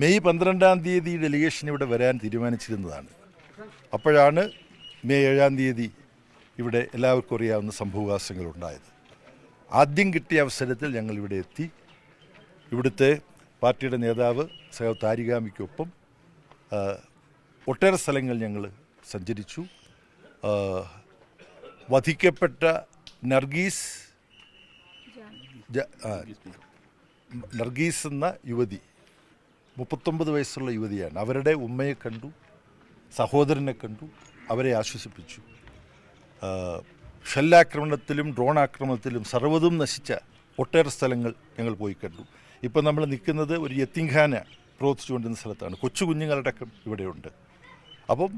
May പന്ത്രണ്ടാം തീയതി delegation ഇവിടെ വരാൻ തീരുമാനിച്ചിരുന്നതാണ്. അപ്പോഴാണ് മെയ് ഏഴാം തീയതി ഇവിടെ എല്ലാവർക്കും അറിയാവുന്ന സംഭവവികാസങ്ങൾ ഉണ്ടായത് ആദ്യം കിട്ടിയ അവസരത്തിൽ ഞങ്ങൾ ഇവിടെ എത്തി. ഇവിടുത്തെ പാർട്ടിയുടെ നേതാവ് സഹ താരികാമിക്കൊപ്പം ഒട്ടേറെ സ്ഥലങ്ങൾ ഞങ്ങൾ സഞ്ചരിച്ചു. വധിക്കപ്പെട്ട നർഗീസ് നർഗീസ് എന്ന യുവതി മുപ്പത്തൊമ്പത് വയസ്സുള്ള യുവതിയാണ്. അവരുടെ ഉമ്മയെ കണ്ടു സഹോദരനെ കണ്ടു അവരെ ആശ്വസിപ്പിച്ചു. ഷെല്ലാക്രമണത്തിലും ഡ്രോൺ ആക്രമണത്തിലും സർവതും നശിച്ച ഒട്ടേറെ സ്ഥലങ്ങൾ ഞങ്ങൾ പോയി കണ്ടു. ഇപ്പം നമ്മൾ നിൽക്കുന്നത് ഒരു യത്തിങ്ഖാന പ്രവർത്തിച്ചുകൊണ്ടിരുന്ന സ്ഥലത്താണ്. കൊച്ചു കുഞ്ഞുങ്ങളടക്കം ഇവിടെയുണ്ട്. അപ്പം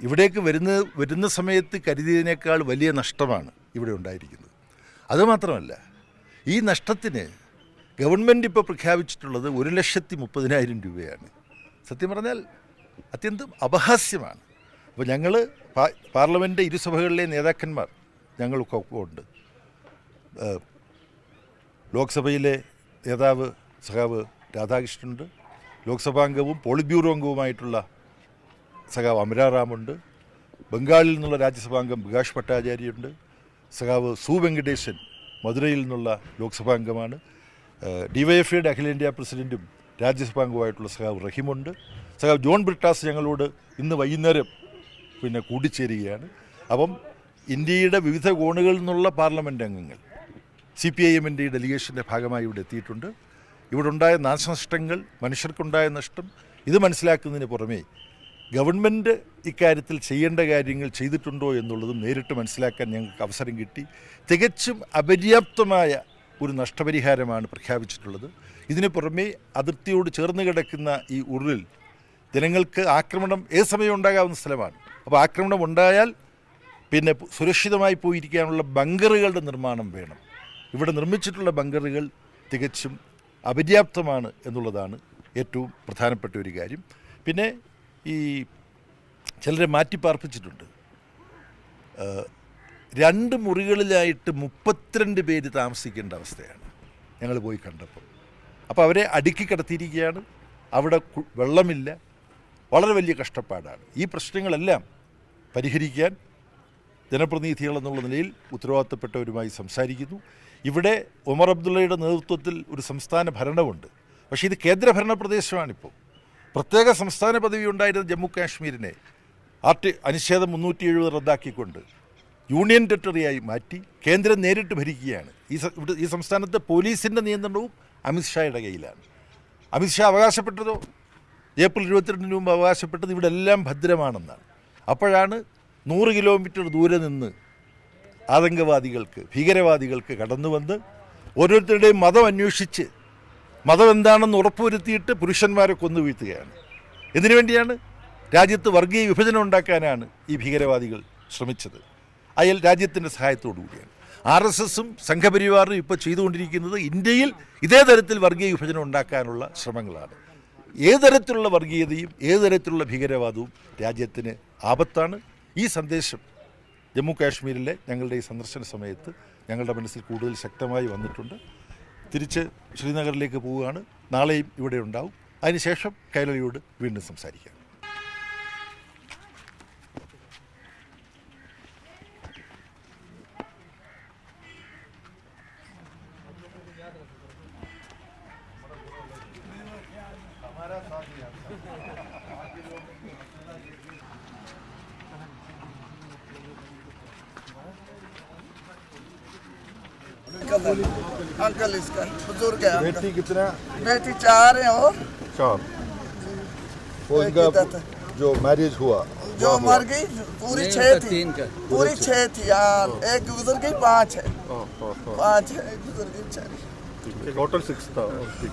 ഇവിടേക്ക് വരുന്ന വരുന്ന സമയത്ത് കരുതിയതിനേക്കാൾ വലിയ നഷ്ടമാണ് ഇവിടെ ഉണ്ടായിരിക്കുന്നത്. അതുമാത്രമല്ല ഈ നഷ്ടത്തിന് ഗവൺമെന്റ് ഇപ്പോൾ പ്രഖ്യാപിച്ചിട്ടുള്ളത് ഒരു ലക്ഷത്തി മുപ്പതിനായിരം രൂപയാണ്. സത്യം പറഞ്ഞാൽ അത്യന്തം അപഹാസ്യമാണ്. അപ്പോൾ ഞങ്ങൾ പാർലമെന്റ് ഇരുസഭകളിലെ നേതാക്കന്മാർ ഞങ്ങൾക്ക് ഉണ്ട് ലോക്സഭയിലെ നേതാവ് സഖാവ് രാധാകൃഷ്ണനുണ്ട്. ലോക്സഭാംഗവും പോളിറ്റ് ബ്യൂറോ അംഗവുമായിട്ടുള്ള സഖാവ് അമരാറാമുണ്ട്. ബംഗാളിൽ നിന്നുള്ള രാജ്യസഭാംഗം ബികാഷ് ഭട്ടാചാര്യയുണ്ട്. സഖാവ് സു വെങ്കടേശൻ മധുരയിൽ നിന്നുള്ള ലോക്സഭാംഗമാണ്. ഡിവൈഎഫ്ഐയുടെ അഖിലേന്ത്യാ പ്രസിഡന്റും രാജ്യസഭാംഗവുമായിട്ടുള്ള സഖാവ് റഹീമുണ്ട്. സഖാവ് ജോൺ ബ്രിട്ടാസ് ഞങ്ങളോട് ഇന്ന് വൈകുന്നേരം പിന്നെ കൂടിച്ചേരുകയാണ്. അപ്പം ഇന്ത്യയുടെ വിവിധ കോണുകളിൽ നിന്നുള്ള പാർലമെന്റ് അംഗങ്ങൾ സി പി ഐ എമ്മിന്റെ ഡെലിഗേഷന്റെ ഭാഗമായി ഇവിടെ എത്തിയിട്ടുണ്ട്. ഇവിടെ ഉണ്ടായ നാശനഷ്ടങ്ങൾ മനുഷ്യർക്കുണ്ടായ നഷ്ടം ഇത് മനസ്സിലാക്കുന്നതിന് പുറമേ ഗവൺമെന്റ് ഇക്കാര്യത്തിൽ ചെയ്യേണ്ട കാര്യങ്ങൾ ചെയ്തിട്ടുണ്ടോ എന്നുള്ളതും നേരിട്ട് മനസ്സിലാക്കാൻ ഞങ്ങൾക്ക് അവസരം കിട്ടി. തികച്ചും അപര്യാപ്തമായ ഒരു നഷ്ടപരിഹാരമാണ് പ്രഖ്യാപിച്ചിട്ടുള്ളത്. ഇതിനു പുറമേ അതിർത്തിയോട് ചേർന്ന് കിടക്കുന്ന ഈ ഉരുളിൽ ജനങ്ങൾക്ക് ആക്രമണം ഏത് സമയം ഉണ്ടാകാവുന്ന സ്ഥലമാണ്. അപ്പോൾ ആക്രമണം ഉണ്ടായാൽ പിന്നെ സുരക്ഷിതമായി പോയിരിക്കാനുള്ള ബങ്കറുകളുടെ നിർമ്മാണം വേണം. ഇവിടെ നിർമ്മിച്ചിട്ടുള്ള ബങ്കറുകൾ തികച്ചും അപര്യാപ്തമാണ് എന്നുള്ളതാണ് ഏറ്റവും പ്രധാനപ്പെട്ട ഒരു കാര്യം. പിന്നെ ഈ ചിലരെ മാറ്റിപ്പാർപ്പിച്ചിട്ടുണ്ട്. ആ, രണ്ട് മുറികളിലായിട്ട് മുപ്പത്തിരണ്ട് പേര് താമസിക്കേണ്ട അവസ്ഥയാണ്. ഞങ്ങൾ പോയി കണ്ടപ്പോൾ. അപ്പോൾ അവരെ അടുക്കി കിടത്തിയിരിക്കുകയാണ്. അവിടെ വെള്ളമില്ല. വളരെ വലിയ കഷ്ടപ്പാടാണ്. ഈ പ്രശ്നങ്ങളെല്ലാം പരിഹരിക്കാൻ ജനപ്രതിനിധികൾ എന്നുള്ള നിലയിൽ ഉത്തരവാദിത്തപ്പെട്ടവരുമായി സംസാരിക്കുന്നു. ഇവിടെ ഉമർ അബ്ദുള്ളയുടെ നേതൃത്വത്തിൽ ഒരു സംസ്ഥാന ഭരണമുണ്ട്. പക്ഷേ ഇത് കേന്ദ്രഭരണ പ്രദേശമാണിപ്പോൾ പ്രത്യേക സംസ്ഥാന പദവി ഉണ്ടായിരുന്ന ജമ്മു കാശ്മീരിനെ ആർട്ടി അനുച്ഛേദം മുന്നൂറ്റി എഴുപത് റദ്ദാക്കിക്കൊണ്ട് യൂണിയൻ ടെറിട്ടറിയായി മാറ്റി കേന്ദ്രം നേരിട്ട് ഭരിക്കുകയാണ്. ഈ ഈ സംസ്ഥാനത്തെ പോലീസിന്റെ നിയന്ത്രണവും അമിത്ഷായുടെ കയ്യിലാണ്. അമിത്ഷാ അവകാശപ്പെട്ടതോ? ഏപ്രിൽ ഇരുപത്തിരണ്ടിന് മുമ്പ് അവകാശപ്പെട്ടത് ഇവിടെ എല്ലാം ഭദ്രമാണെന്നാണ്. അപ്പോഴാണ് നൂറ് കിലോമീറ്റർ ദൂരെ നിന്ന് ആതങ്കവാദികൾക്ക് ഭീകരവാദികൾക്ക് കടന്നു വന്ന് ഓരോരുത്തരുടെയും മതം അന്വേഷിച്ച് മതം എന്താണെന്ന് ഉറപ്പുവരുത്തിയിട്ട് പുരുഷന്മാരെ കൊന്നു വീഴ്ത്തുകയാണ്. എന്തിനു വേണ്ടിയാണ്? രാജ്യത്ത് വർഗീയ വിഭജനം ഉണ്ടാക്കാനാണ് ഈ ഭീകരവാദികൾ ശ്രമിച്ചത്. അയൽ രാജ്യത്തിന്റെ സഹായത്തോടു കൂടിയാണ്. ആർ എസ് എസും സംഘപരിവാറും ഇപ്പോൾ ചെയ്തുകൊണ്ടിരിക്കുന്നത് ഇന്ത്യയിൽ ഇതേ തരത്തിൽ വർഗീയ വിഭജനം ഉണ്ടാക്കാനുള്ള ശ്രമങ്ങളാണ്. ഏത് തരത്തിലുള്ള വർഗീയതയും ഏത് തരത്തിലുള്ള ഭീകരവാദവും രാജ്യത്തിന് ആപത്താണ്. ഈ സന്ദേശം ജമ്മു കാശ്മീരിലെ ഞങ്ങളുടെ ഈ സന്ദർശന സമയത്ത് ഞങ്ങളുടെ മനസ്സിൽ കൂടുതൽ ശക്തമായി വന്നിട്ടുണ്ട്. തിരിച്ച് ശ്രീനഗറിലേക്ക് പോവുകയാണ്. നാളെയും ഇവിടെ ഉണ്ടാവും. അതിനുശേഷം കൈരളിയോട് വീണ്ടും സംസാരിക്കാം. अंकल है। अंकल इसका बुज़ुर्ग है बेटी कितना बेटी चार है और चार। वो इनका जो मैरिज हुआ जो मर गई पूरी नहीं, छह थी। पूरी छह थी यार एक गुजर गई पाँच है। ओ, ओ, ओ, पाँच है एक गुजर गई चार ठीक टोटल सिक्स था। है।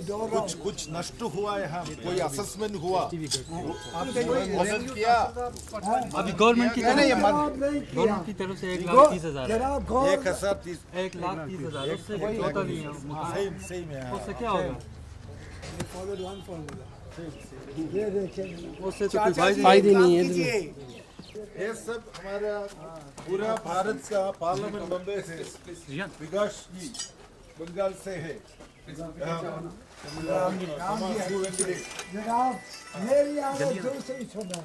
जो कुछ कुछ नष्ट हुआ है यहाँ। कोई असेसमेंट हुआ? आपने मदद किया? अभी गवर्नमेंट की तरफ़ गवर्नमेंट की से एक लाख तीस हज़ार है। एक हज़ार तीस एक लाख तीस हज़ार उससे टोटल सही सही में हाँ। उससे क्या होगा? उससे तो कोई फ़ायदा नहीं है। ये सब हमारा पूरा भारत का पार्लियामेंट बम्बे से। विकास जी। बंगाल से है। जनाब मेरी आवाज़ दूसरी सुनो।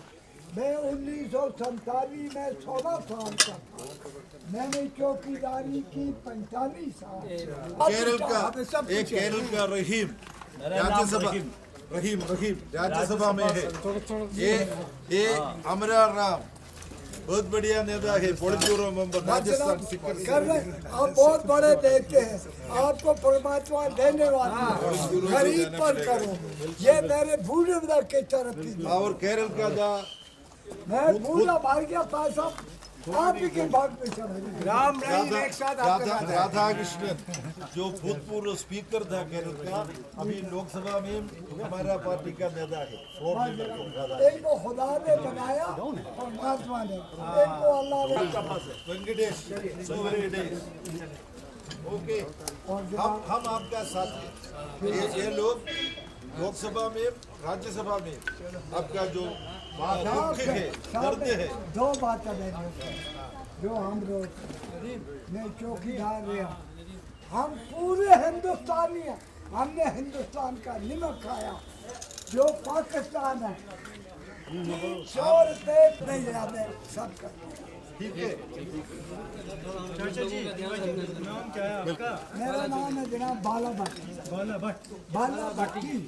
मैं उन्नीस सौ सैतालीस में सोलह साल का था। मैंने चौकीदारी की पैंतालीस साल। केरल का एक केरल का रहीम। राज्यसभा रहीम। रहीम राज्यसभा में है। ये ये अमरा राम। बहुत बढ़िया नेता है बड़े जोरों मेंबर राजस्थान कर रहे आप बहुत बड़े देते हैं। आपको परमात्मा देने वाला गरीब पर करो। ये मेरे बूढ़े के तरफ़ की और केरल का दा मैं बूढ़ा भाग गया पैसा आप के राम राधा राधा राधा कृष्णन जो भूतपूर्व स्पीकर था केरल का अभी लोकसभा में हमारा पार्टी का नेता है राधा एक को खुदा ने बनाया परमात्मा ने। एक को अल्लाह ने वेंकटेश ओके हम हम आपका साथ हैं। ये ये लोग लोकसभा में राज्यसभा में आपका जो दुख है दर्द है दो बातें मैंने जो हम लोग मैं चौकीदार रहा हम पूरे हिंदुस्तानी हैं हमने हिंदुस्तान का नमक खाया जो पाकिस्तान है चोर पेट नहीं जाते सब कर ठीक है मेरा नाम है जनाब बाला भट्टी बाला भट्टी बाला भट्टी